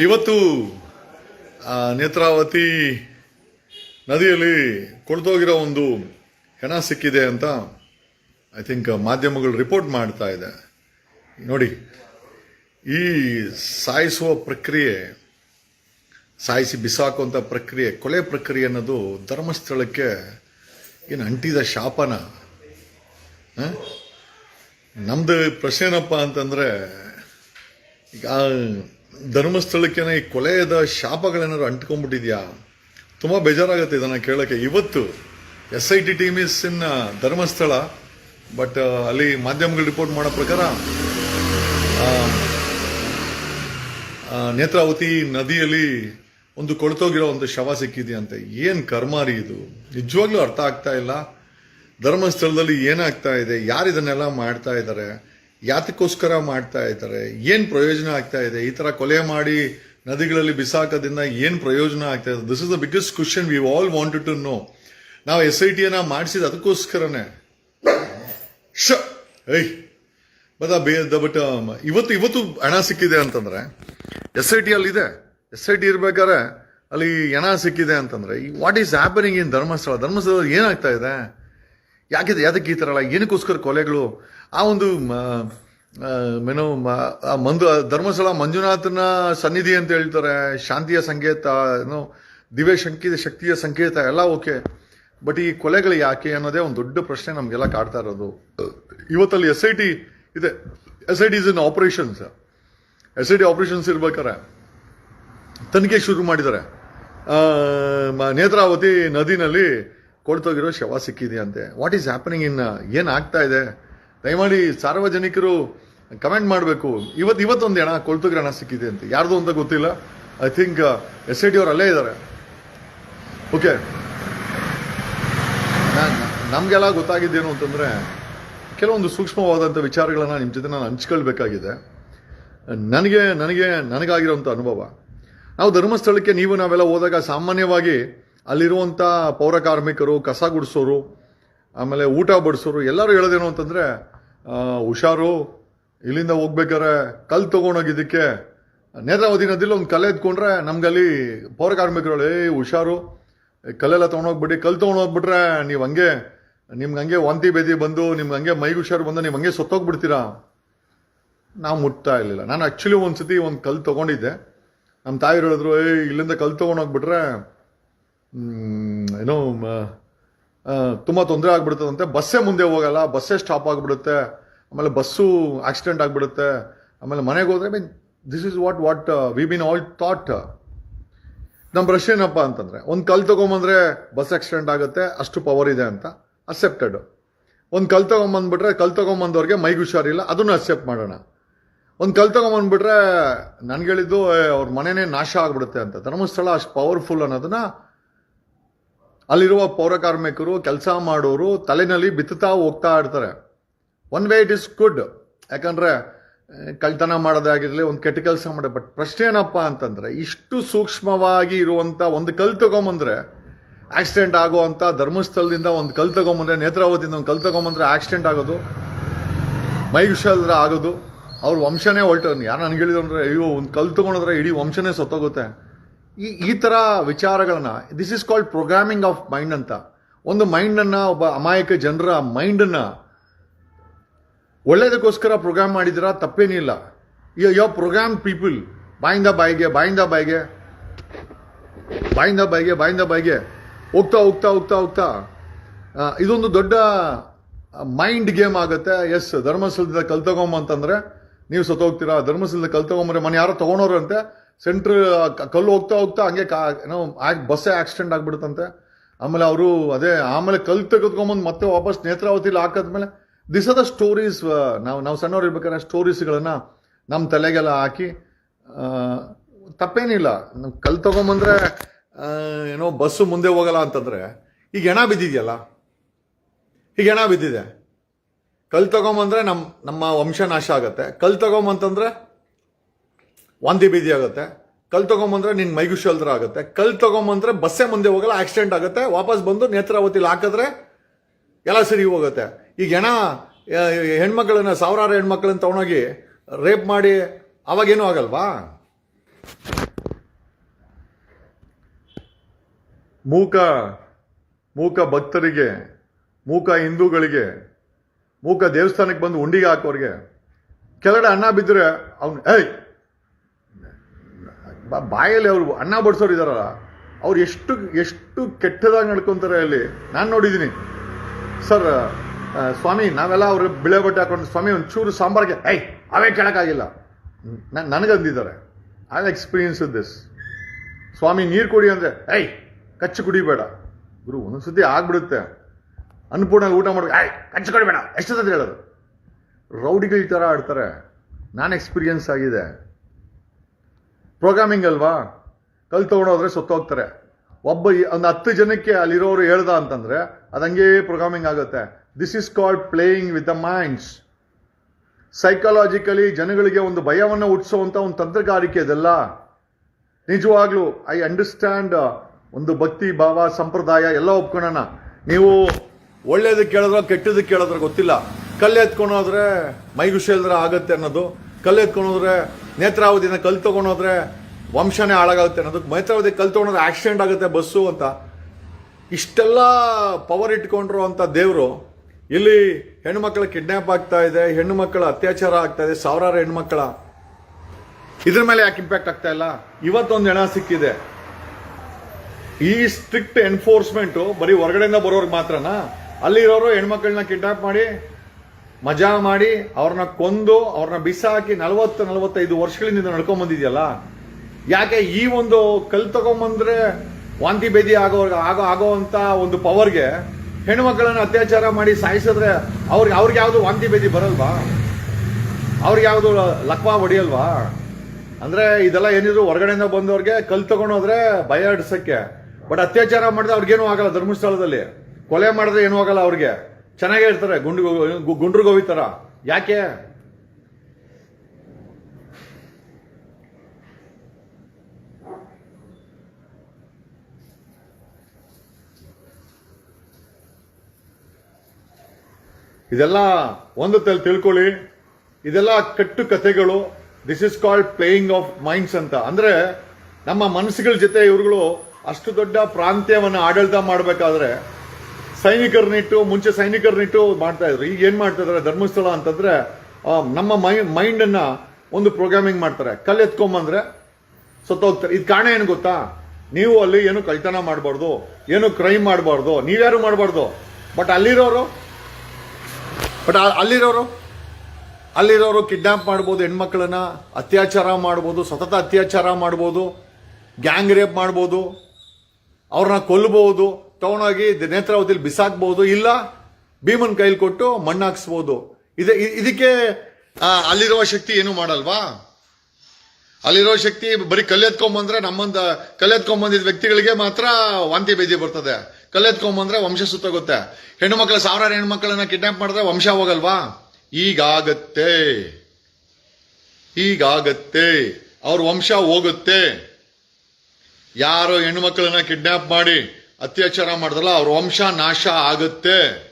ಇವತ್ತು ನೇತ್ರಾವತಿ ನದಿಯಲ್ಲಿ ಕೊಳ್ತೋಗಿರೋ ಒಂದು ಹೆಣ ಸಿಕ್ಕಿದೆ ಅಂತ ಐ ಥಿಂಕ್ ಮಾಧ್ಯಮಗಳು ರಿಪೋರ್ಟ್ ಮಾಡ್ತಾ ಇದೆ ನೋಡಿ, ಈ ಸಾಯಿಸುವ ಪ್ರಕ್ರಿಯೆ, ಸಾಯಿಸಿ ಬಿಸಾಕುವಂಥ ಪ್ರಕ್ರಿಯೆ, ಕೊಲೆ ಪ್ರಕ್ರಿಯೆ ಅನ್ನೋದು ಧರ್ಮಸ್ಥಳಕ್ಕೆ ಏನು ಅಂಟಿದ ಶಾಪನ ಆ? ನಮ್ದು ಪ್ರಶ್ನೆ ಏನಪ್ಪ ಅಂತಂದ್ರೆ, ಈಗ ಧರ್ಮಸ್ಥಳಕ್ಕೇನೆ ಈ ಕೊಲೆಯದ ಶಾಪಗಳೇನಾದ್ರು ಅಂಟ್ಕೊಂಡ್ಬಿಟ್ಟಿದ್ಯಾ? ತುಂಬ ಬೇಜಾರಾಗುತ್ತೆ ಇದನ್ನು ಕೇಳೋಕ್ಕೆ. ಇವತ್ತು S I T team is in Dharmasthala but ಅಲ್ಲಿ ಮಾಧ್ಯಮಗಳು ರಿಪೋರ್ಟ್ ಮಾಡೋ ಪ್ರಕಾರ ನೇತ್ರಾವತಿ ನದಿಯಲ್ಲಿ ಒಂದು ಕೊಳ್ತೋಗಿರೋ ಒಂದು ಶವ ಸಿಕ್ಕಿದೆಯಂತೆ. ಏನು ಕರ್ಮಾರಿ ಇದು? ನಿಜವಾಗ್ಲೂ ಅರ್ಥ ಆಗ್ತಾ ಇಲ್ಲ. ಧರ್ಮಸ್ಥಳದಲ್ಲಿ ಏನಾಗ್ತಾ ಇದೆ? ಯಾರು ಇದನ್ನೆಲ್ಲ ಮಾಡ್ತಾ ಇದ್ದಾರೆ ಯಾತಕ್ಕೋಸ್ಕರ ಮಾಡ್ತಾ ಇದ್ದಾರೆ? ಏನು ಪ್ರಯೋಜನ ಆಗ್ತಾ ಇದೆ? ಈ ತರ ಕೊಲೆ ಮಾಡಿ ನದಿಗಳಲ್ಲಿ ಬಿಸಾಕೋದ್ರಿಂದ ಏನು ಪ್ರಯೋಜನ ಆಗ್ತಾ ಇದೆ? This is the biggest question we all wanted to know ನಾವು ಎಸ್ ಐ ಟಿಯನ್ನ ಮಾಡಿಸಿದ ಅದಕ್ಕೋಸ್ಕರನೇ. ಶ! ಬಟ್ ಬೇ ಬಟ್ ಇವತ್ತು ಇವತ್ತು ಹಣ ಸಿಕ್ಕಿದೆ ಅಂತಂದ್ರೆ ಎಸ್ ಐ ಟಿ ಅಲ್ಲಿ ಇದೆ ಎಸ್ ಐ ಟಿ ಇರ್ಬೇಕಾದ್ರೆ ಅಲ್ಲಿ ಹಣ ಸಿಕ್ಕಿದೆ ಅಂತಂದ್ರೆ what is happening in Dharmasthala? ಧರ್ಮಸ್ಥಳದಲ್ಲಿ ಏನಾಗ್ತಾ ಇದೆ? ಯಾಕಿದೆ? ಯಾತಕ್ಕೆ ಈ ಥರ ಅಲ್ಲ ಏನಕ್ಕೋಸ್ಕರ ಕೊಲೆಗಳು? ಆ ಒಂದು ಏನೋ, ಆ ಮಂದು ಧರ್ಮಸ್ಥಳ ಮಂಜುನಾಥನ ಸನ್ನಿಧಿ ಅಂತ ಹೇಳ್ತಾರೆ, ಶಾಂತಿಯ ಸಂಕೇತ, ಏನು, ದಿವ್ಯ ಶಂಕಿತ ಶಕ್ತಿಯ ಸಂಕೇತ, ಎಲ್ಲ ಓಕೆ. ಬಟ್ ಈ ಕೊಲೆಗಳು ಯಾಕೆ ಅನ್ನೋದೇ ಒಂದು ದೊಡ್ಡ ಪ್ರಶ್ನೆ ನಮಗೆಲ್ಲ ಕಾಡ್ತಾ ಇರೋದು. ಇವತ್ತಲ್ಲಿ ಎಸ್ ಐ ಟಿ ಇದೆ. S I T is in operations S I T operations ಇರ್ಬೇಕಾರೆ ತನಿಖೆ ಶುರು ಮಾಡಿದ್ದಾರೆ. ನೇತ್ರಾವತಿ ನದಿನಲ್ಲಿ ಕೊಡ್ತೋಗಿರೋ ಶವ ಸಿಕ್ಕಿದೆಯಂತೆ ವಾಟ್ ಈಸ್ ಹ್ಯಾಪನಿಂಗ್ ಇನ್ ಏನಾಗ್ತಾ ಇದೆ? ದಯಮಾಡಿ ಸಾರ್ವಜನಿಕರು ಕಮೆಂಟ್ ಮಾಡಬೇಕು. ಇವತ್ತು ಇವತ್ತೊಂದು ಹಣ ಕೊಳ್ತುಗ್ರ ಹಣ ಸಿಕ್ಕಿದೆ ಅಂತ? ಯಾರ್ದು ಅಂತ ಗೊತ್ತಿಲ್ಲ. I think S I T ಅವ್ರು ಅಲ್ಲೇ ಇದ್ದಾರೆ ಓಕೆ ನಮಗೆಲ್ಲ ಗೊತ್ತಾಗಿದ್ದೇನು ಅಂತಂದರೆ, ಕೆಲವೊಂದು ಸೂಕ್ಷ್ಮವಾದಂಥ ವಿಚಾರಗಳನ್ನು ನಿಮ್ಮ ಜೊತೆ ನಾನು ಹಂಚ್ಕೊಳ್ಬೇಕಾಗಿದೆ. ನನಗೆ ನನಗೆ ನನಗಾಗಿರೋಂಥ ಅನುಭವ. ನಾವು ಧರ್ಮಸ್ಥಳಕ್ಕೆ ನೀವು ನಾವೆಲ್ಲ ಹೋದಾಗ ಸಾಮಾನ್ಯವಾಗಿ ಅಲ್ಲಿರುವಂಥ ಪೌರ ಕಾರ್ಮಿಕರು, ಕಸ ಗುಡಿಸೋರು, ಆಮೇಲೆ ಊಟ ಬಡಿಸೋರು ಎಲ್ಲರೂ ಹೇಳೋದೇನು ಅಂತಂದ್ರೆ ಹುಷಾರು. ಇಲ್ಲಿಂದ ಹೋಗ್ಬೇಕಾದ್ರೆ ಕಲ್ ತೊಗೊಂಡೋಗಿದ್ದಕ್ಕೆ ನೇತ್ರಾವತಿ ನದಿಲಿ ಒಂದು ಕಲೆ ಎತ್ಕೊಂಡ್ರೆ ನಮ್ಗಲ್ಲಿ ಪೌರ ಕಾರ್ಮಿಕರು ಏ, ಹುಷಾರು. ಕಲ್ಲೆಲ್ಲ ತೊಗೊಂಡೋಗ್ಬಿಡಿ. ಕಲ್ ತೊಗೊಂಡೋಗ್ಬಿಟ್ರೆ ನೀವು ಹಂಗೆ, ನಿಮ್ಗೆ ಹಂಗೆ ವಾಂತಿ ಬೇದಿ ಬಂದು, ನಿಮ್ಗೆ ಹಂಗೆ ಮೈಗೆ ಹುಷಾರು ಬಂದು ನೀವು ಹಂಗೆ ಸತ್ತೋಗ್ಬಿಡ್ತೀರಾ? ನಾವು ಮುಟ್ತಾ ಇರಲಿಲ್ಲ. ನಾನು ಆ್ಯಕ್ಚುಲಿ ಒಂದು ಸತಿ ಒಂದು ಕಲ್ಲು ತೊಗೊಂಡಿದ್ದೆ. ನಮ್ಮ ತಾಯಿ ಹೇಳಿದ್ರು, ಏ, ಇಲ್ಲಿಂದ ಕಲ್ಲು ತೊಗೊಂಡೋಗ್ಬಿಟ್ರೆ ಏನೋ ತುಂಬ ತೊಂದರೆ ಆಗ್ಬಿಡ್ತದಂತೆ. ಬಸ್ಸೇ ಮುಂದೆ ಹೋಗಲ್ಲ, ಬಸ್ಸೇ ಸ್ಟಾಪ್ ಆಗಿಬಿಡುತ್ತೆ. ಆಮೇಲೆ ಬಸ್ಸು ಆಕ್ಸಿಡೆಂಟ್ ಆಗಿಬಿಡುತ್ತೆ. ಆಮೇಲೆ ಮನೆಗೆ ಹೋದ್ರೆ mean this is what what we been all thought ನಮ್ಮ ಪ್ರಶ್ನೆ ಏನಪ್ಪ ಅಂತಂದ್ರೆ, ಒಂದು ಕಲ್ ತಗೊಂಬಂದ್ರೆ ಬಸ್ ಆಕ್ಸಿಡೆಂಟ್ ಆಗುತ್ತೆ, ಅಷ್ಟು ಪವರ್ ಇದೆ ಅಂತ. ಅಕ್ಸೆಪ್ಟೆಡ್ ಒಂದು ಕಲ್ ತಗೊಂಬಂದ್ಬಿಟ್ರೆ ಕಲ್ ತಗೊಂಬಂದವ್ರಿಗೆ ಮೈಗೆ ಹುಷಾರಿಲ್ಲ, ಅದನ್ನು ಅಕ್ಸೆಪ್ಟ್ ಮಾಡೋಣ. ಒಂದು ಕಲ್ ತಗೊಂಬಂದ್ಬಿಟ್ರೆ, ನನ್ಗೆ ಹೇಳಿದ್ದು ಅವ್ರ ಮನೆನೇ ನಾಶ ಆಗಿಬಿಡುತ್ತೆ ಅಂತ. ಧರ್ಮಸ್ಥಳ ಅಷ್ಟು ಪವರ್ಫುಲ್ ಅನ್ನೋದನ್ನ ಅಲ್ಲಿರುವ ಪೌರ ಕಾರ್ಮಿಕರು ಕೆಲಸ ಮಾಡೋರು ತಲೆನಲ್ಲಿ ಬಿತ್ತುತ್ತಾ ಹೋಗ್ತಾ ಇರ್ತಾರೆ. One way it is good ಯಾಕಂದರೆ ಕಳ್ತನ ಮಾಡೋದಾಗಿರಲಿ ಒಂದು ಕೆಟ್ಟ ಕೆಲಸ ಮಾಡೋ ಬಟ್ ಪ್ರಶ್ನೆ ಏನಪ್ಪ ಅಂತಂದರೆ, ಇಷ್ಟು ಸೂಕ್ಷ್ಮವಾಗಿ ಇರುವಂಥ ಒಂದು ಕಲ್ ತಗೊಂಬಂದರೆ ಆಕ್ಸಿಡೆಂಟ್ ಆಗುವಂಥ ಧರ್ಮಸ್ಥಳದಿಂದ ಒಂದು ಕಲ್ ತಗೊಂಬಂದರೆ, ನೇತ್ರಾವತಿಯಿಂದ ಒಂದು ಕಲ್ ತಗೊಂಬಂದರೆ ಆಕ್ಸಿಡೆಂಟ್ ಆಗೋದು ಮೈ ವಿಷಯದ್ರೆ ಆಗೋದು, ಅವ್ರ ವಂಶನೇ ಹೊಲ್ಟ ಯಾರು ನನಗೆ ಹೇಳಿದ್ರು ಅಂದರೆ, ಅಯ್ಯೋ, ಒಂದು ಕಲ್ ತಗೊಂಡ್ರೆ ಇಡೀ ವಂಶನೇ ಸತ್ತೋಗುತ್ತೆ. ಈ ಈ ಥರ ವಿಚಾರಗಳನ್ನು this is called programming of mind ಅಂತ. ಒಂದು ಮೈಂಡನ್ನು, ಒಬ್ಬ ಅಮಾಯಕ ಜನರ ಮೈಂಡನ್ನು ಒಳ್ಳೇದಕ್ಕೋಸ್ಕರ ಪ್ರೋಗ್ರಾಮ್ ಮಾಡಿದಿರ? ತಪ್ಪೇನಿಲ್ಲ. ಯೋ ಪ್ರೋಗ್ರಾಮ್ ಪೀಪಲ್ ಬಾಯಿಂದ ಬಾಯಿಗೆ ಬಾಯಿಂದ ಬಾಯಿಗೆ ಬಾಯಿಂದ ಬಾಯಿಗೆ ಬಾಯಿಂದ ಬಾಯಿಗೆ, ಹೋಗ್ತಾ ಹೋಗ್ತಾ ಹೋಗ್ತಾ ಹೋಗ್ತಾ ಇದೊಂದು ದೊಡ್ಡ ಮೈಂಡ್ ಗೇಮ್ ಆಗುತ್ತೆ. ಎಸ್ ಧರ್ಮಸ್ಥಳದಿಂದ ಕಲ್ ತಗೊಂಬ ಅಂತಂದ್ರೆ ನೀವು ಸತ್ತೋಗ್ತೀರಾ? ಧರ್ಮಸ್ಥಳದಿಂದ ಕಲ್ ತಗೊಂಬಂದ್ರೆ ಮನೆ ಯಾರೋ ತೊಗೊಂಡವ್ರಂತೆ ಸೆಂಟ್ರ್ ಕಲ್ಲು ಹೋಗ್ತಾ ಹೋಗ್ತಾ ಹಂಗೆ ಕಾ, ಏನೋ ಬಸ್ಸೇ ಆಕ್ಸಿಡೆಂಟ್ ಆಗ್ಬಿಡುತ್ತಂತೆ. ಆಮೇಲೆ ಅವರು ಅದೇ, ಆಮೇಲೆ ಕಲ್ಲು ತೆಗೆದ್ಕೊಂಬಂದು ಮತ್ತೆ ವಾಪಸ್ ನೇತ್ರಾವತಿಲಿ ಹಾಕಿದ್ಮೇಲೆ ದಿಸ್ ಆರ್ ದ ಸ್ಟೋರೀಸ್ ನಾವು ನಾವು ಸಣ್ಣವ್ರು ಇರ್ಬೇಕಾದ್ರೆ ಸ್ಟೋರೀಸ್ಗಳನ್ನು ನಮ್ಮ ತಲೆಗೆಲ್ಲ ಹಾಕಿ ತಪ್ಪೇನಿಲ್ಲ. ನಾವು ಕಲ್ಲು ತೊಗೊಂಬಂದ್ರೆ ಏನೋ ಬಸ್ಸು ಮುಂದೆ ಹೋಗಲ್ಲ ಅಂತಂದ್ರೆ, ಈಗ ಹೆಣ ಬಿದ್ದಿದೆಯಲ್ಲ? ಈಗ ಹೆಣ ಬಿದ್ದಿದೆ. ಕಲ್ಲು ತೊಗೊಂಬಂದರೆ ನಮ್ಮ ನಮ್ಮ ವಂಶ ನಾಶ ಆಗುತ್ತೆ. ಕಲ್ಲು ತಗೊಂಬಂತಂದ್ರೆ ವಾಂತಿ ಬೀದಿ ಆಗುತ್ತೆ. ಕಲ್ ತಗೊಂಬಂದ್ರೆ ನಿನ್ ಮೈಗುಶಲ್ದ್ರ ಆಗುತ್ತೆ. ಕಲ್ ತಗೊಂಬಂದ್ರೆ ಬಸ್ಸೇ ಮುಂದೆ ಹೋಗಲ್ಲ ಆಕ್ಸಿಡೆಂಟ್ ಆಗುತ್ತೆ. ವಾಪಸ್ ಬಂದು ನೇತ್ರಾವತಿಲಿ ಹಾಕಿದ್ರೆ ಎಲ್ಲ ಸರಿ ಹೋಗುತ್ತೆ. ಈಗ ಹೆಣ ಹೆಣ್ಮಕ್ಳನ್ನ, ಸಾವಿರಾರು ಹೆಣ್ಮಕ್ಳನ್ನ ತಗೊಂಡೋಗಿ ರೇಪ್ ಮಾಡಿ ಅವಾಗೇನು ಆಗಲ್ವಾ? ಮೂಕ ಮೂಕ ಭಕ್ತರಿಗೆ, ಮೂಕ ಹಿಂದೂಗಳಿಗೆ, ಮೂಕ ದೇವಸ್ಥಾನಕ್ಕೆ ಬಂದು ಉಂಡಿಗೆ ಹಾಕೋರಿಗೆ, ಕೆಳಗಡೆ ಅನ್ನ ಬಿದ್ದರೆ ಅವ್ನು, ಏಯ್ ಬಾಯಲ್ಲಿ ಅವರು ಅನ್ನ ಬಡಿಸೋರು ಇದಾರಲ್ಲ, ಅವ್ರು ಎಷ್ಟು ಎಷ್ಟು ಕೆಟ್ಟದಾಗಿ ನಡ್ಕೊತಾರೆ ಅಲ್ಲಿ? ನಾನು ನೋಡಿದ್ದೀನಿ. ಸರ್ ಸ್ವಾಮಿ, ನಾವೆಲ್ಲ ಅವ್ರು ಬಿಳೆ ಬಟ್ಟೆ ಹಾಕೊಂಡು, ಸ್ವಾಮಿ, ಒಂಚೂರು ಸಾಂಬಾರ್ಗೆ ಐ ಅವೇ ಕೇಳೋಕ್ಕಾಗಿಲ್ಲ. ನಾನು ನನಗಂದಿದ್ದಾರೆ ಐ ಎಕ್ಸ್ಪೀರಿಯನ್ಸ್ ದಿಸ್ ಸ್ವಾಮಿ, ನೀರು ಕುಡಿ ಅಂದರೆ ಐ ಕಚ್ಚು ಕುಡಿಬೇಡ. ಗುರು, ಒಂದೊಂದ್ಸತಿ ಆಗ್ಬಿಡುತ್ತೆ. ಅನ್ನಪೂರ್ಣ ಊಟ ಮಾಡೋದು ಐ ಕಚ್ಚು ಕುಡಿಬೇಡ. ಎಷ್ಟು ಸತಿ ಹೇಳೋದು? ರೌಡಿಗಳ ಥರ ಆಡ್ತಾರೆ. ನಾನು ಎಕ್ಸ್ಪೀರಿಯನ್ಸ್ ಆಗಿದೆ. ಪ್ರೋಗ್ರಾಮಿಂಗ್ ಅಲ್ವಾ? ಕಲ್ ತೊಗೊಂಡೋದ್ರೆ ಸತ್ತೋಗ್ತಾರೆ. ಒಬ್ಬ ಒಂದು ಹತ್ತು ಜನಕ್ಕೆ ಅಲ್ಲಿರೋರು ಹೇಳ್ದ ಅಂತಂದರೆ, ಅದಂಗೆ ಪ್ರೋಗ್ರಾಮಿಂಗ್ ಆಗುತ್ತೆ. This is called playing with the minds psychologically ಜನಗಳಿಗೆ ಒಂದು ಭಯವನ್ನು ಹುಟ್ಟಿಸುವಂತ ಒಂದು ತಂತ್ರಗಾರಿಕೆ ಇದೆಲ್ಲ. ನಿಜವಾಗ್ಲೂ ಐ ಅಂಡರ್ಸ್ಟ್ಯಾಂಡ್ ಒಂದು ಭಕ್ತಿ, ಭಾವ, ಸಂಪ್ರದಾಯ ಎಲ್ಲ ಒಪ್ಕೊಳ್ಳೋಣ ನೀವು ಒಳ್ಳೇದಕ್ಕೆ ಕೇಳಿದ್ರೆ ಕೆಟ್ಟದಕ್ಕೆ ಕೇಳಿದ್ರೆ ಗೊತ್ತಿಲ್ಲ. ಕಲ್ಲು ಎತ್ಕೊಂಡೋದ್ರೆ ಮೈಗುಷೇಲ್ದ್ರೆ ಆಗುತ್ತೆ ಅನ್ನೋದು. ಕಲ್ಲು ಎತ್ಕೊಂಡೋದ್ರೆ ನೇತ್ರಾವತಿನ ಕಲ್ ತೊಗೊಂಡೋದ್ರೆ ವಂಶನೇ ಹಾಳಾಗುತ್ತೆ ಅನ್ನೋದಕ್ಕೆ ನೇತ್ರಾವತಿ ಕಲ್ ತೊಗೊಂಡ್ರೆ ಆಕ್ಸಿಡೆಂಟ್ ಆಗುತ್ತೆ ಬಸ್ಸು ಅಂತ. ಇಷ್ಟೆಲ್ಲ ಪವರ್ ಇಟ್ಕೊಂಡ್ರು ಅಂತ ದೇವರು ಇಲ್ಲಿ ಹೆಣ್ಣುಮಕ್ಕಳ ಕಿಡ್ನಾಪ್ ಆಗ್ತಾ ಇದೆ, ಹೆಣ್ಣು ಮಕ್ಕಳ ಅತ್ಯಾಚಾರ ಆಗ್ತಾ ಇದೆ, ಸಾವಿರಾರು ಹೆಣ್ಮಕ್ಳ ಇದ್ರ ಮೇಲೆ ಯಾಕೆ ಇಂಪ್ಯಾಕ್ಟ್ ಆಗ್ತಾ ಇಲ್ಲ? ಇವತ್ತೊಂದು ಹೆಣ ಸಿಕ್ಕಿದೆ. ಈ ಸ್ಟ್ರಿಕ್ಟ್ ಎನ್ಫೋರ್ಸ್ಮೆಂಟ್ ಬರೀ ಹೊರಗಡೆಯಿಂದ ಬರೋರ್ಗೆ ಮಾತ್ರನಾ? ಅಲ್ಲಿರೋರು ಹೆಣ್ಮಕ್ಳನ್ನ ಕಿಡ್ನಾಪ್ ಮಾಡಿ ಮಜಾ ಮಾಡಿ ಅವ್ರನ್ನ ಕೊಂದು, ಅವ್ರನ್ನ ಬಿಸಾಕಿ ನಲವತ್ತು, ನಲವತ್ತೈದು ವರ್ಷಗಳಿಂದ ನಡ್ಕೊಂಡ್ ಬಂದಿದ್ಯಲ್ಲ? ಯಾಕೆ ಈ ಒಂದು ಕಲ್ ತಗೊಂಬಂದ್ರೆ ವಾಂತಿ ಬೇದಿ ಆಗೋ ಆಗೋ ಆಗೋವಂಥ ಒಂದು ಪವರ್ಗೆ ಹೆಣ್ಮಕ್ಳನ್ನ ಅತ್ಯಾಚಾರ ಮಾಡಿ ಸಾಯಿಸಿದ್ರೆ ಅವ್ರಿಗೆ ಅವ್ರಿಗೆ ಯಾವುದು ವಾಂತಿ ಬೇದಿ ಬರಲ್ವಾ? ಅವ್ರಿಗೆ ಯಾವುದು ಲಕ್ವಾ ಹೊಡಿಯಲ್ವಾ? ಅಂದ್ರೆ ಇದೆಲ್ಲ ಏನಿದ್ರು ಹೊರಗಡೆಯಿಂದ ಬಂದವ್ರಿಗೆ ಕಲ್ ತಗೊಂಡೋದ್ರೆ ಭಯ ಹಿಡ್ಸಕ್ಕೆ ಬಟ್ ಅತ್ಯಾಚಾರ ಮಾಡಿದ್ರೆ ಅವ್ರಿಗೇನು ಆಗಲ್ಲ ಧರ್ಮಸ್ಥಳದಲ್ಲಿ. ಕೊಲೆ ಮಾಡಿದ್ರೆ ಏನೂ ಆಗಲ್ಲ ಅವ್ರಿಗೆ. ಚೆನ್ನಾಗೇ ಇರ್ತಾರೆ ಗುಂಡು ಗುಂಡ್ರು ಗೋವಿ ಥರ ಯಾಕೆ? ಇದೆಲ್ಲ ಒಂದು ತಲೆ ತಿಳ್ಕೊಳ್ಳಿ. ಇದೆಲ್ಲ ಕಟ್ಟು ಕಥೆಗಳು. This is called playing of minds ಅಂತ. ಅಂದ್ರೆ ನಮ್ಮ ಮನಸ್ಸುಗಳ ಜೊತೆ ಇವ್ರುಗಳು ಅಷ್ಟು ದೊಡ್ಡ ಪ್ರಾಂತ್ಯವನ್ನ ಆಡಳಿತ ಮಾಡಬೇಕಾದ್ರೆ ಸೈನಿಕರನ್ನಿಟ್ಟು, ಮುಂಚೆ ಸೈನಿಕರನ್ನಿಟ್ಟು ಮಾಡ್ತಾ ಇದ್ರು. ಈಗ ಏನ್ ಮಾಡ್ತಾ ಇದಾರೆ? ಧರ್ಮಸ್ಥಳ ಅಂತಂದ್ರೆ ನಮ್ಮ ಮೈಂಡ್ ಅನ್ನ ಒಂದು ಪ್ರೋಗ್ರಾಮಿಂಗ್ ಮಾಡ್ತಾರೆ. ಕಲ್ಲು ಎತ್ಕೊಂಬಂದ್ರೆ ಸತ್ತೋಗ್ತಾರೆ. ಇದು ಕಾರಣ ಏನು ಗೊತ್ತಾ? ನೀವು ಅಲ್ಲಿ ಏನು ಕಳ್ತನ ಮಾಡಬಾರ್ದು, ಏನು ಕ್ರೈಮ್ ಮಾಡಬಾರ್ದು, ನೀವ್ಯಾರು ಮಾಡಬಾರ್ದು. ಬಟ್ ಅಲ್ಲಿರೋರು ಬಟ್ ಅಲ್ಲಿರೋರು ಅಲ್ಲಿರೋರು ಕಿಡ್ನಾಪ್ ಮಾಡ್ಬೋದು, ಹೆಣ್ಮಕ್ಳನ್ನ ಅತ್ಯಾಚಾರ ಮಾಡ್ಬೋದು, ಸತತ ಅತ್ಯಾಚಾರ ಮಾಡ್ಬೋದು ಗ್ಯಾಂಗ್ ರೇಪ್ ಮಾಡ್ಬೋದು, ಅವ್ರನ್ನ ಕೊಲ್ಲಬಹುದು ತಗೊಂಡೋಗಿ ನೇತ್ರಾವತಿಲಿ ಬಿಸಾಕ್ಬಹುದು ಇಲ್ಲ ಭೀಮನ್ ಕೈಲಿ ಕೊಟ್ಟು ಮಣ್ಣಾಕ್ಸ್ಬೋದು. ಇದೆ ಇದಕ್ಕೆ ಅಲ್ಲಿರುವ ಶಕ್ತಿ ಏನು ಮಾಡಲ್ವಾ? ಅಲ್ಲಿರೋ ಶಕ್ತಿ ಬರೀ ಕಲ್ಲೆತ್ಕೊಂಬಂದ್ರೆ ನಮ್ಮಂದ ಕಲ್ಲೆತ್ಕೊಂಬಂದಿದ್ದ ವ್ಯಕ್ತಿಗಳಿಗೆ ಮಾತ್ರ ವಾಂತಿ ಬೇದಿ ಬರ್ತದೆ. ಕಲ್ಲೆತ್ಕೊಂಬಂದ್ರೆ ವಂಶ ಸುತ್ತೋಗುತ್ತೆ. ಹೆಣ್ಣು ಮಕ್ಕಳ ಸಾವಿರಾರು ಹೆಣ್ಮಕ್ಳನ್ನ ಕಿಡ್ನಾಪ್ ಮಾಡಿದ್ರೆ ವಂಶ ಹೋಗಲ್ವಾ? ಈಗಾಗತ್ತೆ. ಈಗಾಗತ್ತೆ. ಅವ್ರ ವಂಶ ಹೋಗುತ್ತೆ. ಯಾರು ಹೆಣ್ಣು ಮಕ್ಕಳನ್ನ ಕಿಡ್ನಾಪ್ ಮಾಡಿ ಅತ್ಯಾಚಾರ ಮಾಡಿದ್ರಲ್ಲ ಅವ್ರ ವಂಶ ನಾಶ ಆಗುತ್ತೆ.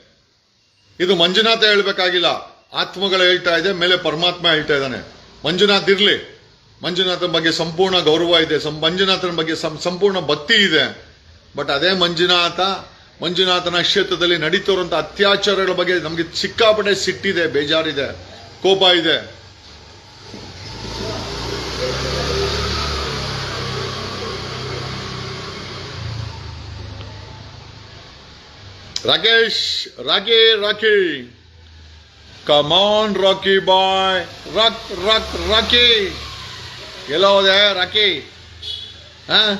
ಇದು ಮಂಜುನಾಥ ಹೇಳ್ಬೇಕಾಗಿಲ್ಲ. ಆತ್ಮಗಳು ಹೇಳ್ತಾ ಇದೆ, ಮೇಲೆ ಪರಮಾತ್ಮ ಹೇಳ್ತಾ ಇದ್ದಾನೆ. ಮಂಜುನಾಥ್ ಇರ್ಲಿ. ಮಂಜುನಾಥನ ಬಗ್ಗೆ ಸಂಪೂರ್ಣ ಗೌರವ ಇದೆ. ಮಂಜುನಾಥನ ಬಗ್ಗೆ ಸಂಪೂರ್ಣ ಭಕ್ತಿ ಇದೆ. ಬಟ್ ಅದೇ ಮಂಜುನಾಥ, ಮಂಜುನಾಥನ ಕ್ಷೇತ್ರದಲ್ಲಿ ನಡೀತಿರುವಂತಹ ಅತ್ಯಾಚಾರಗಳ ಬಗ್ಗೆ ನಮಗೆ ಸಿಕ್ಕಾಪಟ್ಟೆ ಸಿಟ್ಟಿದೆ, ಬೇಜಾರಿದೆ, ಕೋಪ ಇದೆ. Rakesh, Rocky Rocky. Come on Rocky boy rock rock Rocky ಎಲ್ಲ ಹೋದೆ ರಾಕಿ. ಹಾಂ?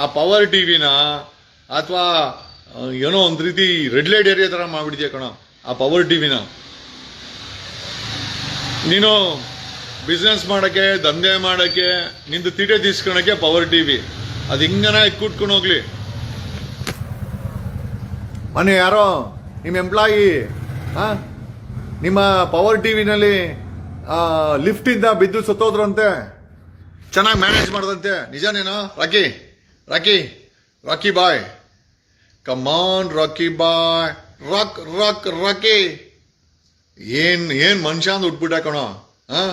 ಆ ಪವರ್ ಟಿವಿನ ಅಥವಾ ಏನೋ ಒಂದು ರೀತಿ ರೆಡ್ ಲೈಟ್ ಏರಿಯಾ ಥರ ಮಾಡಿಬಿಡ್ತೀಯ ಕಣ, ಆ ಪವರ್ ಟಿವಿನ ನೀನು ಬಿಸ್ನೆಸ್ ಮಾಡೋಕ್ಕೆ, ದಂಧೆ ಮಾಡೋಕ್ಕೆ, ನಿಂದು ತಿಟೆ ತೀಸ್ಕೊಳಕ್ಕೆ ಪವರ್ ಟಿವಿ ಅದು ಹಿಂಗನ ಕೂತ್ಕೊಂಡು ಹೋಗ್ಲಿ. ಮನೆ ಯಾರೋ ನಿಮ್ಮ ಎಂಪ್ಲಾಯಿ ಹಾ ನಿಮ್ಮ ಪವರ್ ಟಿವಿನಲ್ಲಿ ಲಿಫ್ಟಿಂದ ಬಿದ್ದು ಸತ್ತೋದ್ರಂತೆ, ಚೆನ್ನಾಗಿ ಮ್ಯಾನೇಜ್ ಮಾಡ್ದಂತೆ. ನಿಜನೇನೋ? Rocky Rocky Rocky boy. Come on Rocky boy. Rock rock, Rocky. ಏನ್ ಏನ್ ಮನುಷ್ಯ ಅಂತ ಕಣೋ ನಿಂದು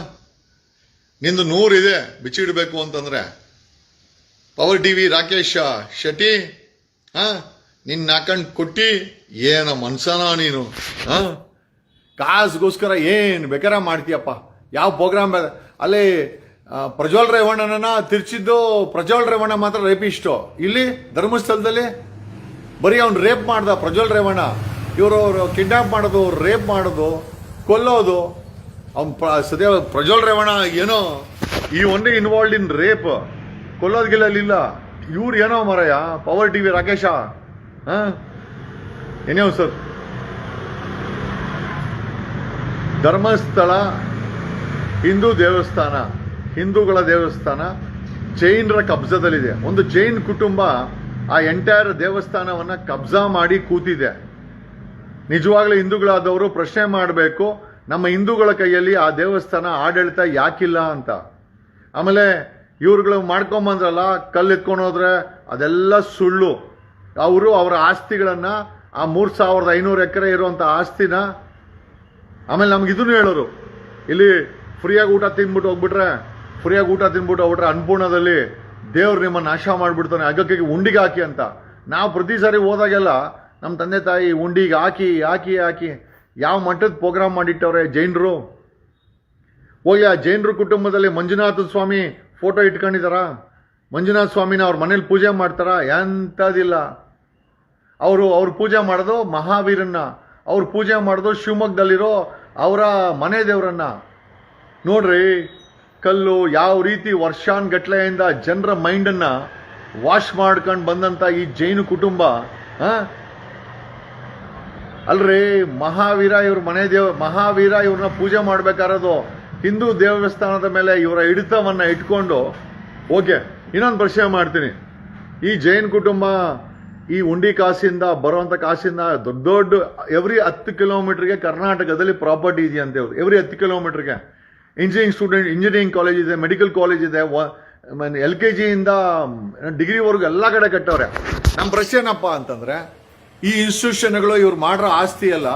ನಿಂದು ನೂರಿದೆ ಬಿಚ್ಚಿಡ್ಬೇಕು ಅಂತಂದ್ರೆ. Power T V Rakesh Shetty ಹಾ ನಿನ್ನ ಹಾಕೊಂಡು ಕೊಟ್ಟಿ ಏನ ಮನ್ಸನ ನೀನು? ಹಾಂ? ಕಾಸ್ಗೋಸ್ಕರ ಏನ್ ಬೇಕಾರ ಮಾಡ್ತೀಯಪ್ಪ? ಯಾವ ಪ್ರೋಗ್ರಾಮ್ ಅಲ್ಲಿ ಆ, ಪ್ರಜ್ವಲ್ ರೇವಣ್ಣನ ತಿರ್ಚಿದ್ದು ಪ್ರಜ್ವಲ್ ರೇವಣ್ಣ ಮಾತ್ರ ರೇಪಿಸ್ಟು. ಇಲ್ಲಿ ಧರ್ಮಸ್ಥಳದಲ್ಲಿ? ಬರೀ ಅವ್ನು ರೇಪ್ ಮಾಡ್ದ ಪ್ರಜ್ವಲ್ ರೇವಣ್ಣ. ಇವರು ಕಿಡ್ನಾಪ್ ಮಾಡೋದು ರೇಪ್ ಮಾಡೋದು ಕೊಲ್ಲೋದು. ಅವ್ನು ಪ್ರ ಸದ್ಯ ಪ್ರಜ್ವಲ್ ರೇವಣ್ಣ ಏನೋ ಈ ಒಂದೇ ಇನ್ವಾಲ್ಡ್ ಇನ್ ರೇಪ್. ಕೊಲ್ಲೋದ್ಗಿಲ್ಲ ಇಲ್ಲ ಇವ್ರು ಏನೋ ಮರಯ್ಯ ಪವರ್ ಟಿ ವಿ ರಾಕೇಶ. ಹಾ? ಏನೇವ್ ಸರ್ ಧರ್ಮಸ್ಥಳ, ಹಿಂದೂ ದೇವಸ್ಥಾನ, ಹಿಂದೂಗಳ ದೇವಸ್ಥಾನ, ಜೈನರ ಕಬ್ಜದಲ್ಲಿದೆ. ಒಂದು ಜೈನ್ ಕುಟುಂಬ ಆ ಎಂಟೈರ್ ದೇವಸ್ಥಾನವನ್ನು ಕಬ್ಜಾ ಮಾಡಿ ಕೂತಿದೆ. ನಿಜವಾಗ್ಲೂ ಹಿಂದೂಗಳಾದವರು ಪ್ರಶ್ನೆ ಮಾಡಬೇಕು, ನಮ್ಮ ಹಿಂದೂಗಳ ಕೈಯಲ್ಲಿ ಆ ದೇವಸ್ಥಾನ ಆಡಳಿತ ಯಾಕಿಲ್ಲ ಅಂತ. ಆಮೇಲೆ ಇವ್ರುಗಳು ಮಾಡ್ಕೊಂಬಂದ್ರಲ್ಲ, ಕಲ್ಲು ಎತ್ಕೊಂಡು ಹೋದ್ರೆ ಅದೆಲ್ಲ ಸುಳ್ಳು. ಅವರು ಅವರ ಆಸ್ತಿಗಳನ್ನ ಆ ಮೂರ್ ಸಾವಿರದ ಐನೂರು ಎಕರೆ ಇರುವಂಥ ಆಸ್ತಿನ, ಆಮೇಲೆ ನಮ್ಗೆ ಇದನ್ನು ಹೇಳೋರು, ಇಲ್ಲಿ ಫ್ರೀಯಾಗಿ ಊಟ ತಿನ್ಬಿಟ್ಟು ಹೋಗ್ಬಿಟ್ರೆ, ಫ್ರೀಯಾಗಿ ಊಟ ತಿನ್ಬಿಟ್ಟು ಹೋಗ್ಬಿಟ್ರೆ ಅನ್ಪೂರ್ಣದಲ್ಲಿ ದೇವ್ರು ನಿಮ್ಮ ನಾಶ ಮಾಡ್ಬಿಡ್ತಾನೆ ಅಗಕ್ಕೆ ಉಂಡಿಗೆ ಹಾಕಿ ಅಂತ. ನಾವು ಪ್ರತಿ ಸಾರಿ ಹೋದಾಗೆಲ್ಲ ನಮ್ಮ ತಂದೆ ತಾಯಿ ಉಂಡಿಗೆ ಹಾಕಿ ಹಾಕಿ ಹಾಕಿ, ಯಾವ ಮಟ್ಟದ ಪ್ರೋಗ್ರಾಮ್ ಮಾಡಿಟ್ಟವ್ರೆ ಜೈನರು? ಹೋಗಿ ಆ ಜೈನರು ಕುಟುಂಬದಲ್ಲಿ ಮಂಜುನಾಥ ಸ್ವಾಮಿ ಫೋಟೋ ಇಟ್ಕೊಂಡಿದಾರ ಮಂಜುನಾಥ ಸ್ವಾಮಿನ ಅವ್ರ ಮನೇಲಿ ಪೂಜೆ ಮಾಡ್ತಾರಾ? ಎಂಥದಿಲ್ಲ. ಅವರು, ಅವ್ರು ಪೂಜೆ ಮಾಡೋದು ಮಹಾವೀರನ್ನ, ಅವ್ರು ಪೂಜೆ ಮಾಡೋದು ಶಿವಮೊಗ್ಗದಲ್ಲಿರೋ ಅವರ ಮನೆ ದೇವರನ್ನ ನೋಡ್ರಿ, ಕಲ್ಲು ಯಾವ ರೀತಿ ವರ್ಷಾನ್ಗಟ್ಲೆಯಿಂದ ಜನರ ಮೈಂಡನ್ನ ವಾಶ್ ಮಾಡ್ಕೊಂಡು ಬಂದಂತ ಈ ಜೈನ ಕುಟುಂಬ? ಅಲ್ರಿ, ಮಹಾವೀರ ಇವ್ರ ಮನೆ ದೇವ, ಮಹಾವೀರ ಇವ್ರನ್ನ ಪೂಜೆ ಮಾಡ್ಬೇಕಾರದು ಹಿಂದೂ ದೇವಸ್ಥಾನದ ಮೇಲೆ ಇವರ ಹಿಡಿತವನ್ನ ಇಟ್ಕೊಂಡು ಓಕೆ ಇನ್ನೊಂದು ಪರಿಚಯ ಮಾಡ್ತೀನಿ ಈ ಜೈನ್ ಕುಟುಂಬ ಈ ಉಂಡಿ ಕಾಸಿಂದ ಬರುವಂತ ಕಾಸಿಂದ ದೊಡ್ಡ ದೊಡ್ಡ ಎವ್ರಿ ಹತ್ತು ಕಿಲೋಮೀಟರ್ಗೆ ಕರ್ನಾಟಕದಲ್ಲಿ ಪ್ರಾಪರ್ಟಿ ಇದೆಯಂತೆ ಎವ್ರಿ ಹತ್ತು ಕಿಲೋಮೀಟರ್ಗೆ ಇಂಜಿನಿಯರಿಂಗ್ ಸ್ಟೂಡೆಂಟ್ ಇಂಜಿನಿಯರಿಂಗ್ ಕಾಲೇಜ್ ಇದೆ ಮೆಡಿಕಲ್ ಕಾಲೇಜ್ ಇದೆ ಎಲ್ ಕೆ ಜಿಯಿಂದ ಡಿಗ್ರಿವರೆಗೂ ಎಲ್ಲ ಕಡೆ ಕಟ್ಟವ್ರೆ. ನಮ್ಮ ಪ್ರಶ್ನೆ ಏನಪ್ಪ ಅಂತಂದರೆ, ಈ ಇನ್ಸ್ಟಿಟ್ಯೂಷನ್ಗಳು ಇವ್ರು ಮಾಡಿರೋ ಆಸ್ತಿ ಎಲ್ಲ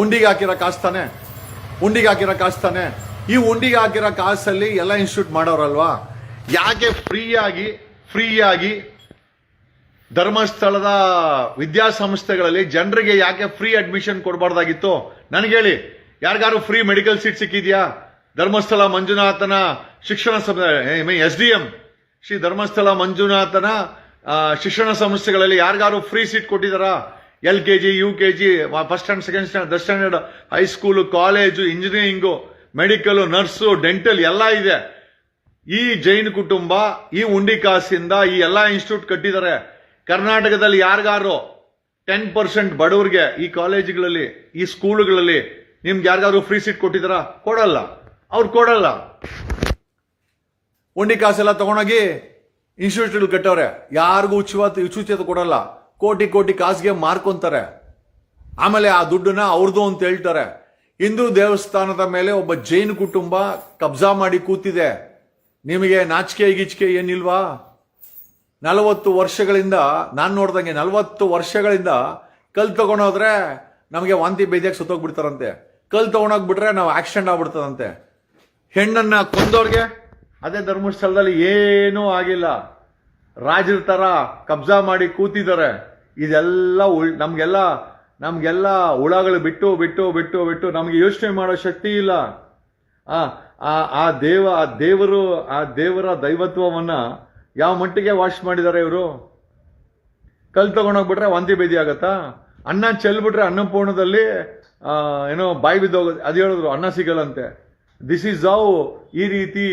ಉಂಡಿಗೆ ಹಾಕಿರೋ ಕಾಸು ತಾನೆ. ಉಂಡಿಗೆ ಹಾಕಿರೋ ಕಾಸು ತಾನೆ. ಈ ಉಂಡಿಗೆ ಹಾಕಿರೋ ಕಾಸಲ್ಲಿ ಎಲ್ಲ ಇನ್ಸ್ಟಿಟ್ಯೂಟ್ ಮಾಡೋರಲ್ವಾ? ಯಾಕೆ ಫ್ರೀಯಾಗಿ ಫ್ರೀಯಾಗಿ ಧರ್ಮಸ್ಥಳದ ವಿದ್ಯಾಸಂಸ್ಥೆಗಳಲ್ಲಿ ಜನರಿಗೆ ಯಾಕೆ ಫ್ರೀ ಅಡ್ಮಿಷನ್ ಕೊಡಬಾರ್ದಾಗಿತ್ತು? ನನಗೆ ಹೇಳಿ, ಯಾರಿಗಾರು ಫ್ರೀ ಮೆಡಿಕಲ್ ಸೀಟ್ ಸಿಕ್ಕಿದ್ಯಾ? ಧರ್ಮಸ್ಥಳ ಮಂಜುನಾಥನ ಶಿಕ್ಷಣ S D M Shri Dharmasthala ಮಂಜುನಾಥನ ಶಿಕ್ಷಣ ಸಂಸ್ಥೆಗಳಲ್ಲಿ ಯಾರಿಗಾರು free seat ಕೊಟ್ಟಿದ್ದಾರಾ L K G, U K G first stand second stand third standard high school college engineering medical nurse dental ಎಲ್ಲ ಇದೆ. ಈ ಜೈನ್ ಕುಟುಂಬ, ಈ ಉಂಡಿ ಕಾಸಿಂದ ಈ ಎಲ್ಲ ಇನ್ಸ್ಟಿಟ್ಯೂಟ್ ಕಟ್ಟಿದ್ದಾರೆ ಕರ್ನಾಟಕದಲ್ಲಿ ಯಾರಿಗಾರು ಟೆನ್ ಪರ್ಸೆಂಟ್ ಬಡವರಿಗೆ ಈ ಕಾಲೇಜುಗಳಲ್ಲಿ, ಈ ಸ್ಕೂಲುಗಳಲ್ಲಿ ನಿಮ್ಗೆ ಯಾರಿಗಾದ್ರೂ ಫ್ರೀ ಸೀಟ್ ಕೊಟ್ಟಿದಾರ ಕೊಡಲ್ಲ. ಅವ್ರು ಕೊಡಲ್ಲ. ಉಂಡಿ ಕಾಸೆಲ್ಲ ತಗೊಂಡೋಗಿ ಇನ್ಸ್ಟಿಟ್ಯೂಟ್ ಕಟ್ಟವ್ರೆ. ಯಾರಿಗೂ ಉಚಿತ ಉಚಿತ ಕೊಡಲ್ಲ. ಕೋಟಿ ಕೋಟಿ ಕಾಸಿಗೆ ಮಾರ್ಕೊಂತಾರೆ. ಆಮೇಲೆ ಆ ದುಡ್ಡನ್ನ ಅವ್ರದ್ದು ಅಂತ ಹೇಳ್ತಾರೆ. ಹಿಂದೂ ದೇವಸ್ಥಾನದ ಮೇಲೆ ಒಬ್ಬ ಜೈನ್ ಕುಟುಂಬ ಕಬ್ಜಾ ಮಾಡಿ ಕೂತಿದೆ. ನಿಮಗೆ ನಾಚಿಕೆ, ಗೀಚಿಕೆ ಏನಿಲ್ವಾ? ನಲವತ್ತು ವರ್ಷಗಳಿಂದ, ನಾನು ನೋಡ್ದಂಗೆ ನಲವತ್ತು ವರ್ಷಗಳಿಂದ ಕಲ್ ತಗೊಂಡೋದ್ರೆ ನಮಗೆ ವಾಂತಿ ಬೇದಿಯಾಗಿ ಸುತ್ತೋಗ್ಬಿಡ್ತಾರಂತೆ. ಕಲ್ ತಗೊಂಡೋಗ್ಬಿಟ್ರೆ ನಾವು ಆಕ್ಸಿಡೆಂಟ್ ಆಗ್ಬಿಡ್ತದಂತೆ. ಹೆಣ್ಣನ್ನ ಕೊಂದವ್ರಿಗೆ ಅದೇ ಧರ್ಮಸ್ಥಳದಲ್ಲಿ ಏನೂ ಆಗಿಲ್ಲ. ರಾಜರ ತರ ಕಬ್ಜಾ ಮಾಡಿ ಕೂತಿದ್ದಾರೆ. ಇದೆಲ್ಲ ಉಳ್, ನಮಗೆಲ್ಲ ನಮಗೆಲ್ಲ ಹುಳಗಳು ಬಿಟ್ಟು ಬಿಟ್ಟು ಬಿಟ್ಟು ಬಿಟ್ಟು ನಮಗೆ ಯೋಚನೆ ಮಾಡೋ ಶಕ್ತಿ ಇಲ್ಲ. ಆ ಆ ದೇವ, ಆ ದೇವರು, ಆ ದೇವರ ದೈವತ್ವವನ್ನ ಯಾವ ಮಟ್ಟಿಗೆ ವಾಶ್ ಮಾಡಿದ್ದಾರೆ ಇವರು? ಕಲ್ ತಗೊಂಡೋಗ್ಬಿಟ್ರೆ ವಾಂತಿ ಬೇದಿ ಆಗತ್ತಾ? ಅನ್ನ ಚೆಲ್ಬಿಟ್ರೆ ಅನ್ನಪೂರ್ಣದಲ್ಲಿ ಏನೋ ಬಾಯಿ ಬಿದ್ದೋಗೋದು ಅದು ಹೇಳಿದ್ರು, ಅನ್ನ ಸಿಗಲ್ಲಂತೆ. ದಿಸ್ ಈಸ್ ಹೌ ಈ ರೀತಿ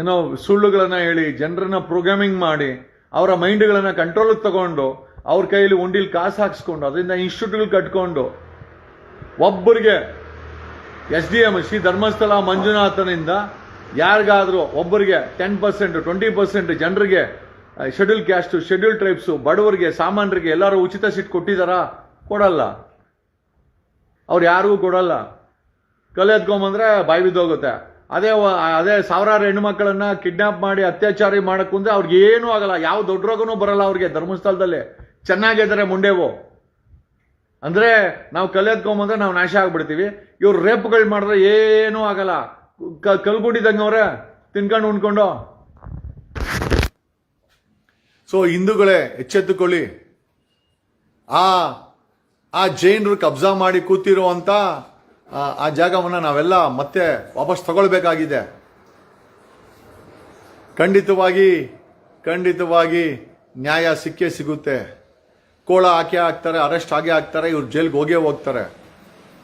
ಏನೋ ಸುಳ್ಳುಗಳನ್ನು ಹೇಳಿ, ಜನರನ್ನ ಪ್ರೋಗ್ರಾಮಿಂಗ್ ಮಾಡಿ, ಅವರ ಮೈಂಡ್ಗಳನ್ನು ಕಂಟ್ರೋಲ್ಗೆ ತಗೊಂಡು, ಅವ್ರ ಕೈಯಲ್ಲಿ ಉಂಡಿಲಿ ಕಾಸು ಹಾಕ್ಸ್ಕೊಂಡು, ಅದರಿಂದ ಇನ್ಸ್ಟಿಟ್ಯೂಟ್ಗಳು ಕಟ್ಕೊಂಡು, ಒಬ್ಬರಿಗೆ S D M Shri Dharmasthala ಮಂಜುನಾಥನಿಂದ ಯಾರಿಗಾದ್ರೂ ಒಬ್ಬರಿಗೆ ಟೆನ್ ಪರ್ಸೆಂಟ್ ಟ್ವೆಂಟಿ ಪರ್ಸೆಂಟ್ ಜನರಿಗೆ ಶೆಡ್ಯೂಲ್ ಕ್ಯಾಸ್ಟ್ ಶೆಡ್ಯೂಲ್ ಟ್ರೈಬ್ಸ್ ಬಡವರಿಗೆ, ಸಾಮಾನ್ಯರಿಗೆ ಎಲ್ಲರೂ ಉಚಿತ ಸೀಟ್ ಕೊಟ್ಟಿದಾರಾ? ಕೊಡಲ್ಲ. ಅವ್ರು ಯಾರಿಗೂ ಕೊಡಲ್ಲ. ಕಲೆ ಎತ್ಕೊಂಬಂದ್ರೆ ಬಾಯಿ ಬಿದ್ದೋಗುತ್ತೆ ಅದೇ ಅದೇ ಸಾವಿರಾರು ಹೆಣ್ಣುಮಕ್ಕಳನ್ನು ಕಿಡ್ನಾಪ್ ಮಾಡಿ ಅತ್ಯಾಚಾರ ಮಾಡಕ್ ಕುಂದ್ರೆ ಅವ್ರಿಗೆ ಏನೂ ಆಗಲ್ಲ. ಯಾವ ದೊಡ್ಡ ರೋಗನೂ ಬರಲ್ಲ ಅವ್ರಿಗೆ ಧರ್ಮಸ್ಥಳದಲ್ಲಿ. ಚೆನ್ನಾಗಿದ್ದಾರೆ ಮುಂಡೆವು. ಅಂದ್ರೆ ನಾವು ಕಲೆ ಎತ್ಕೊಂಬಂದ್ರೆ ನಾವು ನಾಶ ಆಗ್ಬಿಡ್ತೀವಿ. ಇವ್ರು ರೇಪ್ಗಳು ಮಾಡಿದ್ರೆ ಏನೂ ಆಗಲ್ಲ. ಕಲ್ಗುಡಿದಂಗೆ ಅವ್ರೆ, ತಿನ್ಕೊಂಡು ಉಣ್ಕೊಂಡು. ಸೊ ಹಿಂದೂಗಳೇ, ಎಚ್ಚೆತ್ತುಕೊಳ್ಳಿ. ಆ ಆ ಜೈನರು ಕಬ್ಜಾ ಮಾಡಿ ಕೂತಿರುವಂತ ಆ ಜಾಗವನ್ನ ನಾವೆಲ್ಲ ಮತ್ತೆ ವಾಪಸ್ ತಗೊಳ್ಬೇಕಾಗಿದೆ. ಖಂಡಿತವಾಗಿ ಖಂಡಿತವಾಗಿ ನ್ಯಾಯ ಸಿಕ್ಕೇ ಸಿಗುತ್ತೆ. ಕೋಳ ಹಾಕಿ ಹಾಕ್ತಾರೆ, ಅರೆಸ್ಟ್ ಆಗೇ ಹಾಕ್ತಾರೆ, ಇವ್ರು ಜೈಲ್ಗೆ ಹೋಗೇ ಹೋಗ್ತಾರೆ.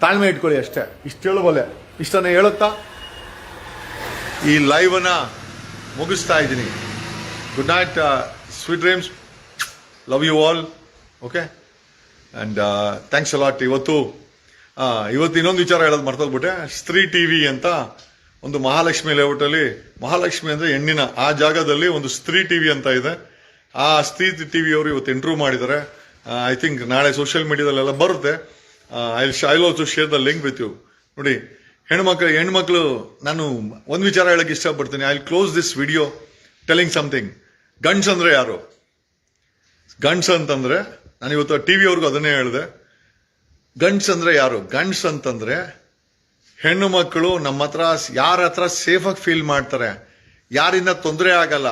ತಾಳ್ಮೆ ಇಟ್ಕೊಳ್ಳಿ ಅಷ್ಟೇ. ಇಷ್ಟು ಹೇಳಬಲ್ಲೆ. ಇಷ್ಟನ್ನ ಹೇಳುತ್ತಾ? ಈ ಲೈವನ್ನ ಮುಗಿಸ್ತಾ ಇದ್ದೀನಿ. Good night sweet dreams love you all okay and thanks a lot ಇವತ್ತು ಇವತ್ತು ಇನ್ನೊಂದು ವಿಚಾರ ಹೇಳೋದು ಮರ್ತೋಗ್ಬಿಟ್ಟೆ. ಸ್ತ್ರೀ ಟಿ ವಿ ಅಂತ ಒಂದು ಮಹಾಲಕ್ಷ್ಮಿ ಲೇಔಟಲ್ಲಿ ಮಹಾಲಕ್ಷ್ಮಿ ಅಂದರೆ ಹೆಣ್ಣಿನ, ಆ ಜಾಗದಲ್ಲಿ ಒಂದು ಸ್ತ್ರೀ ಟಿ ವಿ ಅಂತ ಇದೆ. ಆ ಸ್ತ್ರೀ ಟಿ ವಿ ಅವರು ಇವತ್ತು ಇಂಟರ್ವ್ಯೂ ಮಾಡಿದ್ದಾರೆ. ಐ ಥಿಂಕ್ ನಾಳೆ ಸೋಷಿಯಲ್ ಮೀಡಿಯಾದಲ್ಲೆಲ್ಲ ಬರುತ್ತೆ. I I to share the link with you ನೋಡಿ ಹೆಣ್ಮಕ್ಳು ಹೆಣ್ಮಕ್ಳು ನಾನು ಒಂದು ವಿಚಾರ ಹೇಳಕ್ಕೆ ಇಷ್ಟಪಡ್ತೀನಿ. I close this video telling something ಗಂಡ್ಸ್ ಅಂದರೆ ಯಾರು? ಗಂಡ್ಸ್ ಅಂತಂದರೆ, ನಾನು ಇವತ್ತು ಟಿ ವಿಯವ್ರಿಗೂ ಅದನ್ನೇ ಹೇಳಿದೆ. ಗಂಡ್ಸ್ ಅಂದರೆ ಯಾರು? ಗಂಡ್ಸ್ ಅಂತಂದರೆ ಹೆಣ್ಣು ಮಕ್ಕಳು ನಮ್ಮ ಹತ್ರ, ಯಾರ ಹತ್ರ ಸೇಫಾಗಿ ಫೀಲ್ ಮಾಡ್ತಾರೆ. ಯಾರಿಂದ ತೊಂದರೆ ಆಗಲ್ಲ.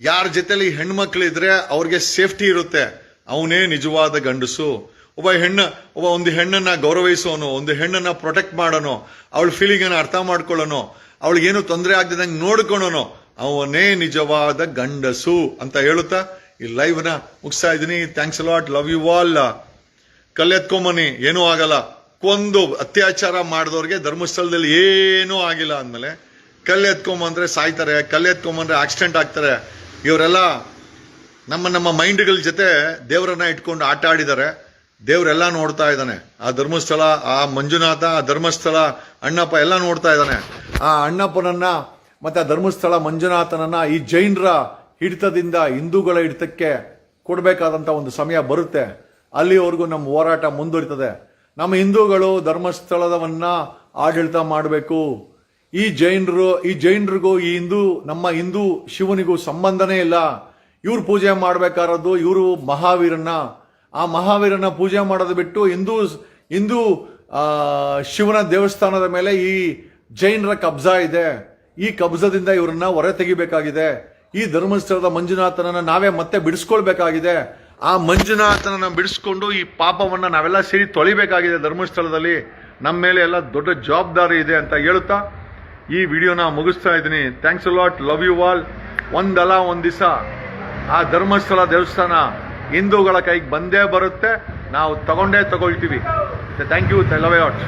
ಯಾರ ಜೊತೆಲಿ ಹೆಣ್ಮಕ್ಳು ಇದ್ರೆ ಅವ್ರಿಗೆ ಸೇಫ್ಟಿ ಇರುತ್ತೆ. ಅವನೇ ನಿಜವಾದ ಗಂಡಸು. ಒಬ್ಬ ಹೆಣ್ಣು, ಒಬ್ಬ ಒಂದು ಹೆಣ್ಣನ್ನ ಗೌರವಿಸೋನು, ಒಂದು ಹೆಣ್ಣನ್ನ ಪ್ರೊಟೆಕ್ಟ್ ಮಾಡೋನು, ಅವಳ ಫೀಲಿಂಗ್ ಅನ್ನ ಅರ್ಥ ಮಾಡ್ಕೊಳ್ಳೋನು ಅವಳಿಗೇನು ತೊಂದರೆ ಆಗದಂಗೆ ನೋಡ್ಕೊಳೋನು, ಅವನೇ ನಿಜವಾದ ಗಂಡಸು ಅಂತ ಹೇಳುತ್ತಾ ಈ ಲೈವ್ನ ಮುಗಿಸ್ತಾ ಇದ್ದೀನಿ. Thanks lot love you all ಕಲ್ಲೆತ್ಕೊಂಬನಿ ಏನೂ ಆಗಲ್ಲ. ಕೊಂದು ಅತ್ಯಾಚಾರ ಮಾಡಿದವ್ರಿಗೆ ಧರ್ಮಸ್ಥಳದಲ್ಲಿ ಏನೂ ಆಗಿಲ್ಲ ಅಂದಮೇಲೆ ಕಲ್ಲೆತ್ಕೊಂಬಂದ್ರೆ ಸಾಯ್ತಾರೆ ಕಲ್ಲೆತ್ಕೊಂಬಂದ್ರೆ ಆಕ್ಸಿಡೆಂಟ್ ಆಗ್ತಾರೆ. ಇವರೆಲ್ಲ ನಮ್ಮ ನಮ್ಮ ಮೈಂಡ್ಗಳ ಜೊತೆ ದೇವರನ್ನ ಇಟ್ಕೊಂಡು ಆಟ ಆಡಿದ್ದಾರೆ. ದೇವರೆಲ್ಲ ನೋಡ್ತಾ ಇದ್ದಾನೆ. ಆ ಧರ್ಮಸ್ಥಳ, ಆ ಮಂಜುನಾಥ, ಆ ಧರ್ಮಸ್ಥಳ, ಅಣ್ಣಪ್ಪ ಎಲ್ಲ ನೋಡ್ತಾ ಇದ್ದಾನೆ. ಆ ಅಣ್ಣಪ್ಪನನ್ನ ಮತ್ತೆ ಆ ಧರ್ಮಸ್ಥಳ, ಮಂಜುನಾಥನನ್ನ ಈ ಜೈನರ ಹಿಡಿತದಿಂದ ಹಿಂದೂಗಳ ಹಿಡಿತಕ್ಕೆ ಕೊಡಬೇಕಾದಂತ ಒಂದು ಸಮಯ ಬರುತ್ತೆ. ಅಲ್ಲಿವರೆಗೂ ನಮ್ಮ ಹೋರಾಟ ಮುಂದುವರಿತದೆ. ನಮ್ಮ ಹಿಂದೂಗಳು ಧರ್ಮಸ್ಥಳದವನ್ನ ಆಡಳಿತ ಮಾಡಬೇಕು. ಈ ಜೈನರು, ಈ ಜೈನರಿಗೂ, ಈ ಹಿಂದೂ, ನಮ್ಮ ಹಿಂದೂ ಶಿವನಿಗೂ ಸಂಬಂಧನೇ ಇಲ್ಲ. ಇವ್ರು ಪೂಜೆ ಮಾಡ್ಬೇಕಾರದು ಇವರು ಮಹಾವೀರನ್ನ ಆ ಮಹಾವೀರನ ಪೂಜೆ ಮಾಡೋದು ಬಿಟ್ಟು ಹಿಂದೂ ಹಿಂದೂ ಶಿವನ ದೇವಸ್ಥಾನದ ಮೇಲೆ ಈ ಜೈನರ ಕಬ್ಜಾ ಇದೆ. ಈ ಕಬ್ಜದಿಂದ ಇವರನ್ನ ಹೊರ ತೆಗಿಬೇಕಾಗಿದೆ. ಈ ಧರ್ಮಸ್ಥಳದ ಮಂಜುನಾಥನನ್ನ ನಾವೇ ಮತ್ತೆ ಬಿಡಿಸ್ಕೊಳ್ಬೇಕಾಗಿದೆ. ಆ ಮಂಜುನಾಥನನ್ನ ಬಿಡಿಸ್ಕೊಂಡು ಈ ಪಾಪವನ್ನ ನಾವೆಲ್ಲ ಸೇರಿ ತೊಳಿಬೇಕಾಗಿದೆ ಧರ್ಮಸ್ಥಳದಲ್ಲಿ. ನಮ್ಮ ಮೇಲೆ ಎಲ್ಲ ದೊಡ್ಡ ಜವಾಬ್ದಾರಿ ಇದೆ ಅಂತ ಹೇಳುತ್ತಾ ಈ ವಿಡಿಯೋನ ಮುಗಿಸ್ತಾ ಇದ್ದೀನಿ. Thanks lot love you all ಒಂದಲ್ಲ ಒಂದು ದಿವಸ ಆ ಧರ್ಮಸ್ಥಳ ದೇವಸ್ಥಾನ ಹಿಂದೂಗಳ ಕೈಗೆ ಬಂದೇ ಬರುತ್ತೆ. ನಾವು ತಗೊಂಡೇ ತಗೊಳ್ತೀವಿ. Thank you love you at